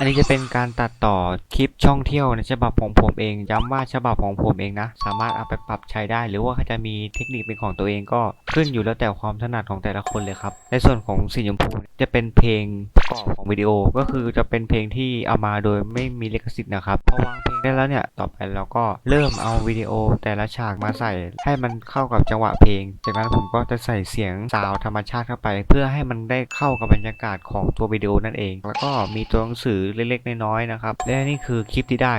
อันนี้จะเป็นการตัดต่อคลิปช่องเที่ยวในฉบับของผมเอง ย้ำว่าฉบับของผมเองนะ สามารถเอาไปปรับใช้ได้ หรือว่าจะมีเทคนิคเป็นของตัวเองก็ขึ้นอยู่แล้วแต่ความถนัดของแต่ละคนเลยครับ ในส่วนของสีชมพูจะเป็นเพลงประกอบของวิดีโอ ก็คือจะเป็นเพลงที่เอามาโดยไม่มีลิขสิทธิ์นะครับพอวางเพลงได้แล้วเนี่ย ต่อไปเราก็เริ่มเอาวิดีโอแต่ละฉากมาใส่ ให้มันเข้ากับจังหวะเพลง จากนั้นผมก็จะใส่เสียงซาวธรรมชาติเข้าไป เพื่อให้มันได้เข้ากับบรรยากาศของตัววิดีโอนั่นเอง แล้วก็มีตัวหนังสือเล็กๆน้อยๆนะครับ และนี่คือคลิปที่ได้